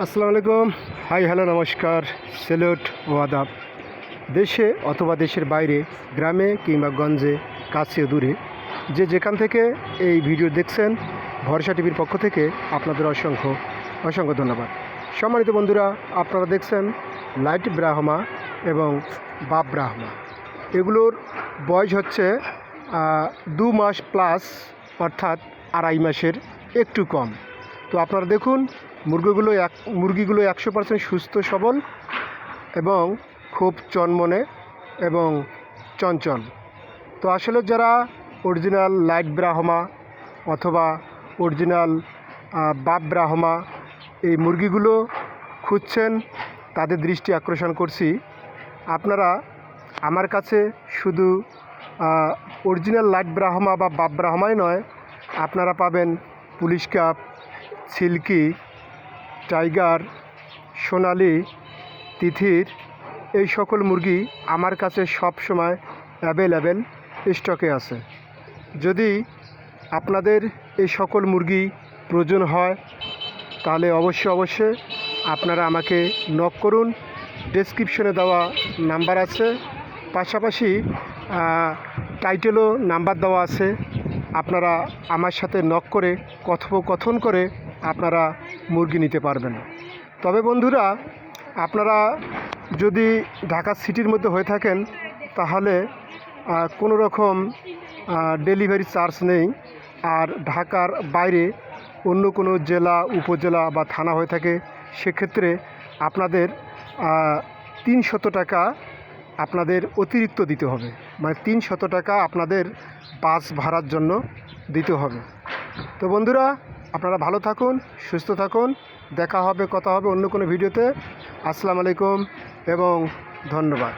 আসসালামু আলাইকুম। Hi, hello, নমস্কার। সেলুট ও আদাব। দেশে অথবা দেশের বাইরে, গ্রামে কিংবা গঞ্জে, কাছে দূরে, যে যেখান থেকে এই ভিডিও দেখছেন, ভরসা টিভির পক্ষ থেকে আপনাদের অসংখ্য অসংখ্য ধন্যবাদ। সম্মানিত বন্ধুরা, আপনারা দেখছেন লাইট ব্রাহ্মা এবং বাপ ব্রাহ্মা। এগুলোর বয়স হচ্ছে দু মাস প্লাস, অর্থাৎ আড়াই মাসের একটু কম। তো আপনারা দেখুন, মুরগিগুলো এক মুরগিগুলো একশো পার্সেন্ট সুস্থ, সবল এবং খুব চনমনে এবং চঞ্চল। তো আসলে যারা অরিজিনাল লাইট ব্রাহমা অথবা অরিজিনাল বাপ ব্রাহমা এই মুরগিগুলো খুঁজছেন, তাদের দৃষ্টি আকর্ষণ করছি। আপনারা আমার কাছে শুধু অরিজিনাল লাইট ব্রাহমা বা বাপ ব্রাহমাই নয়, আপনারা পাবেন Polish cap silkie tiger Sonali তিথির এই সকল মুরগি আমার কাছে সব সময় অ্যাভেলেবেল স্টকে আছে। যদি আপনাদের এই সকল মুরগি প্রয়োজন হয়, তাহলে অবশ্যই অবশ্যই আপনারা আমাকে নক করুন। ডেসক্রিপশনে দেওয়া নাম্বার আছে। পাশাপাশি টাইটেলও নাম্বার দেওয়া আছে। আপনারা আমার সাথে নক করে কথোপকথন করে আপনারা মুরগি নিতে পারবেন। তবে বন্ধুরা, আপনারা যদি ঢাকা সিটির মধ্যে হয়ে থাকেন, তাহলে কোনো রকম ডেলিভারি চার্জ নেই। আর ঢাকার বাইরে অন্য কোনো জেলা, উপজেলা বা থানা হয়ে থাকে, সেক্ষেত্রে আপনাদের তিন শত টাকা আপনাদের অতিরিক্ত দিতে হবে। মানে তিন শত টাকা আপনাদের বাস ভাড়ার জন্য দিতে হবে। তো বন্ধুরা আপনারা ভালো থাকুন, সুস্থ থাকুন, দেখা হবে, কথা হবে অন্য কোনো ভিডিওতে। আসসালামু আলাইকুম এবং ধন্যবাদ।